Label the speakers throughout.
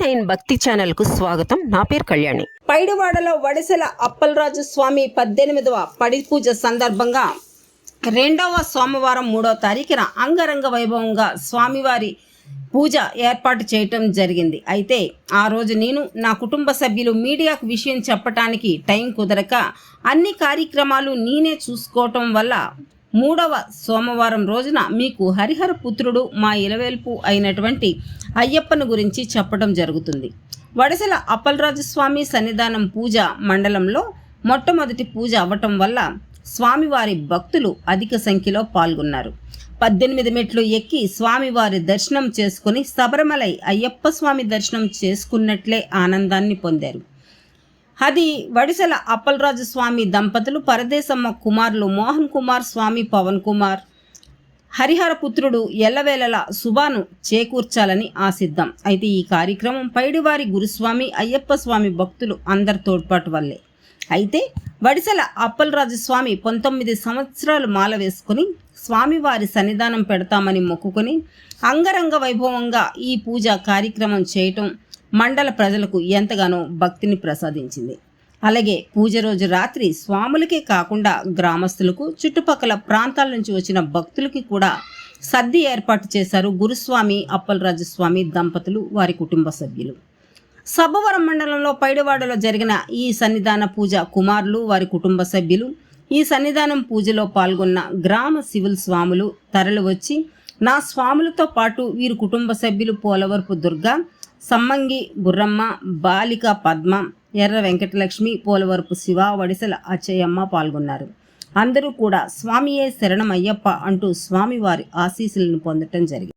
Speaker 1: Nine భక్తి ఛానల్కు స్వాగతం. నా పేరు కళ్యాణి.
Speaker 2: పైడివాడలో వడిసెల అప్పలరాజు స్వామి పద్దెనిమిదవ పడి పూజ సందర్భంగా రెండవ సోమవారం మూడవ తారీఖున అంగరంగ వైభవంగా స్వామివారి పూజ ఏర్పాటు చేయటం జరిగింది. అయితే ఆ రోజు నేను నా కుటుంబ సభ్యులు మీడియాకు విషయం చెప్పటానికి టైం కుదరక అన్ని కార్యక్రమాలు నేనే చూసుకోవటం వల్ల మూడవ సోమవారం రోజున మీకు హరిహర పుత్రుడు మా ఇలవేల్పు అయినటువంటి అయ్యప్పను గురించి చెప్పడం జరుగుతుంది. వడసల అప్పలరాజు స్వామి సన్నిధానం పూజ మండలంలో మొట్టమొదటి పూజ అవ్వటం వల్ల స్వామివారి భక్తులు అధిక సంఖ్యలో పాల్గొన్నారు. పద్దెనిమిది మెట్లు ఎక్కి స్వామివారి దర్శనం చేసుకుని శబరిమలై అయ్యప్ప స్వామి దర్శనం చేసుకున్నట్లే ఆనందాన్ని పొందారు. అది వడిసెల అప్పలరాజు స్వామి దంపతులు పరదేశమ్మ కుమారులు మోహన్ కుమార్ స్వామి పవన్ కుమార్ హరిహర పుత్రుడు ఎల్లవేళలా శుభాను చేకూర్చాలని ఆశిద్దాం. అయితే ఈ కార్యక్రమం పైడివారి గురుస్వామి అయ్యప్ప స్వామి భక్తులు అందరి తోడ్పాటు వల్లే. అయితే వడిసల అప్పలరాజు స్వామి పంతొమ్మిది సంవత్సరాలు మాల వేసుకుని స్వామివారి సన్నిధానం పెడతామని మొక్కుకొని అంగరంగ వైభవంగా ఈ పూజ కార్యక్రమం చేయటం మండల ప్రజలకు ఎంతగానో భక్తిని ప్రసాదించింది. అలాగే పూజ రోజు రాత్రి స్వాములకే కాకుండా గ్రామస్తులకు చుట్టుపక్కల ప్రాంతాల నుంచి వచ్చిన భక్తులకి కూడా సద్ది ఏర్పాటు చేశారు గురుస్వామి అప్పలరాజు స్వామి దంపతులు వారి కుటుంబ సభ్యులు. సబ్బవరం మండలంలో పైడివాడలో జరిగిన ఈ సన్నిధాన పూజ కుమారులు వారి కుటుంబ సభ్యులు. ఈ సన్నిధానం పూజలో పాల్గొన్న గ్రామ సివిల్ స్వాములు తరలి వచ్చి నా స్వాములతో పాటు వీరి కుటుంబ సభ్యులు పోలవరపు దుర్గ సమ్మంగి బుర్రమ్మ బాలిక పద్మ ఎర్ర వెంకటలక్ష్మి పోలవరపు శివ వడిసెల అచ్చయ్యమ్మ పాల్గొన్నారు. అందరూ కూడా స్వామియే శరణమయ్యప్ప అంటూ స్వామివారి ఆశీస్సులను పొందటం జరిగింది.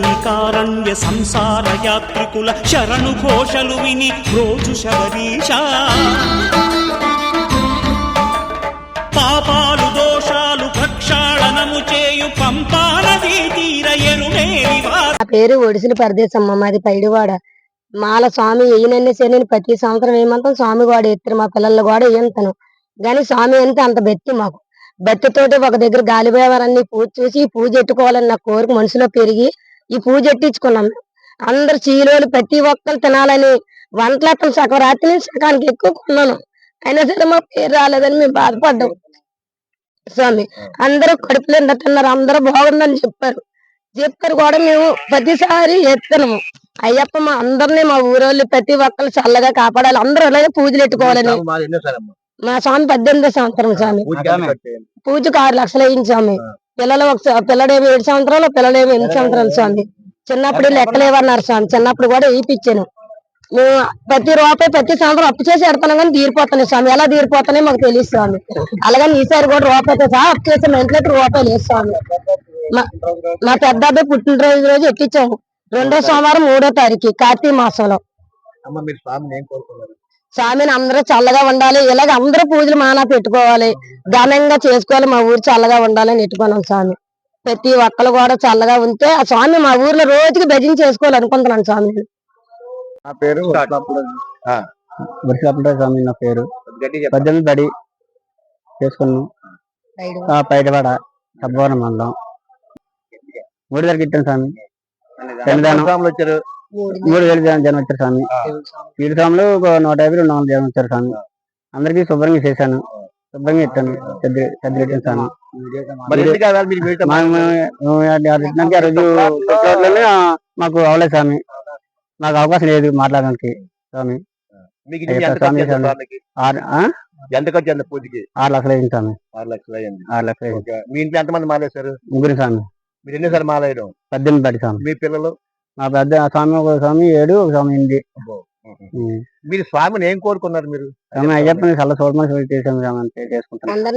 Speaker 3: ఘోరకీకారణ్య సంసార యాత్రికుల శరణు ఘోషలు విని రోజు శబరీష. పాపాలు దోషాలు ప్రక్షాళనము చేయు పంపాలది నదీ తీర
Speaker 4: నా పేరు ఒడిసిలి పరదేశమ్మ మాది పైడివాడ. మాల స్వామి ఈయనన్నీ సరే నేను ప్రతి సంవత్సరం ఏమంటాం? స్వామి కూడా ఎత్తురు మా పిల్లలు కూడా ఏంతను కానీ స్వామి అంటే అంత బెత్తి మాకు. బెత్తితోటి ఒక దగ్గర గాలిబేవారన్ని పూజ చూసి పూజ ఎట్టుకోవాలని నా కోరిక మనసులో పెరిగి ఈ పూజ ఎట్టించుకున్నాం? అందరు చీలోలు ప్రతి ఒక్కరు తినాలని వంటలెక్కలు సగం రాత్రి నుంచి సగానికి ఎక్కువ కొన్నాను. అయినా సరే మా పేరు రాలేదని మేము బాధపడ్డాం. స్వామి అందరూ కడుపులో తిన్నారు అందరూ బాగుందని చెప్పారు. చెప్పారు కూడా మేము ప్రతిసారి ఎత్తనము. అయ్యప్ప మా అందరినీ మా ఊరోళ్ళు ప్రతి ఒక్కరు చల్లగా కాపాడాలి. అందరూ అలాగే పూజలు ఎట్టుకోవాలని. మా స్వామి పద్దెనిమిదో సంవత్సరం స్వామి. పూజకు ఆరు లక్షలు స్వామి. పిల్లలు ఒక పిల్లడేమో ఏడు సంవత్సరాలు పిల్లడేమో ఎనిమిది సంవత్సరాలు స్వామి. చిన్నప్పుడు లెక్కలేవన్నారు స్వామి. చిన్నప్పుడు కూడా వేయించాను మేము ప్రతి రూపాయి ప్రతి సంవత్సరం అప్పు చేసి ఎడతాను కానీ తీరిపోతున్నాయి స్వామి. ఎలా తీరిపోతున్నాయి మాకు తెలియదు స్వామి. అలాగని ఈసారి కూడా రూపాయితో సహా అప్పు చేసి మా ఇంట్లో రూపాయలు లేదు స్వామి. మా పెద్ద అబ్బాయి పుట్టినరోజు రోజు ఎక్కించాము. రెండో సోమవారం మూడో తారీఖు కార్తీక మాసంలో.
Speaker 5: స్వామిని
Speaker 4: అందరూ చల్లగా ఉండాలి. ఇలాగ అందరూ పూజలు మానా పెట్టుకోవాలి. ఘనంగా చేసుకోవాలి. మా ఊరు చల్లగా ఉండాలని ఎట్టుకున్నాం స్వామి. ప్రతి ఒక్కరు కూడా చల్లగా ఉంటే ఆ స్వామి మా ఊర్లో రోజుకి భజన చేసుకోవాలి అనుకుంటున్నాను స్వామి.
Speaker 5: నా పేరు
Speaker 6: వరిసాపుల స్వామి నా పేరు. పద్దెనిమిది బడి చేసుకున్నాం. సబ్బవరం మండలం. మూడు దగ్గర స్వామి.
Speaker 5: వచ్చారు.
Speaker 6: మూడు వేలు జనం వచ్చారు స్వామి. వీడి స్వాములు ఒక నూట యాభై రెండు వందల జనం వచ్చారు స్వామి. అందరికీ శుభ్రంగా చేశాను. శుభ్రంగా పెద్ద ఇట్టాను స్వామి. ఆ రోజు మాకు అవలేదు స్వామి. మాకు అవకాశం లేదు మాట్లాడడానికి స్వామి.
Speaker 5: ఎంత ఖర్చు? ఎంత పూజకి?
Speaker 6: ఆరు లక్షలు అయింది స్వామి.
Speaker 5: ఆరు లక్షలు అయింది.
Speaker 6: ఆరు లక్షలు అయింది.
Speaker 5: ఓకే. మీ ఇంట్లో ఎంతమంది మాలేశారు?
Speaker 6: ముగ్గురు స్వామి.
Speaker 5: మీరు ఎన్నిసార్లు మాలేయడం?
Speaker 6: పద్దెనిమిది బడి స్వామి.
Speaker 5: మీ పిల్లలు?
Speaker 6: మా పెద్ద స్వామి ఒక స్వామి ఏడు ఒక స్వామి ఎనిమిది.
Speaker 5: మీరు స్వామిని ఏం కోరుకున్నారు మీరు?
Speaker 6: స్వామి అయ్యప్పని చల్ల చూడమని చేసాము చేసుకుంటాం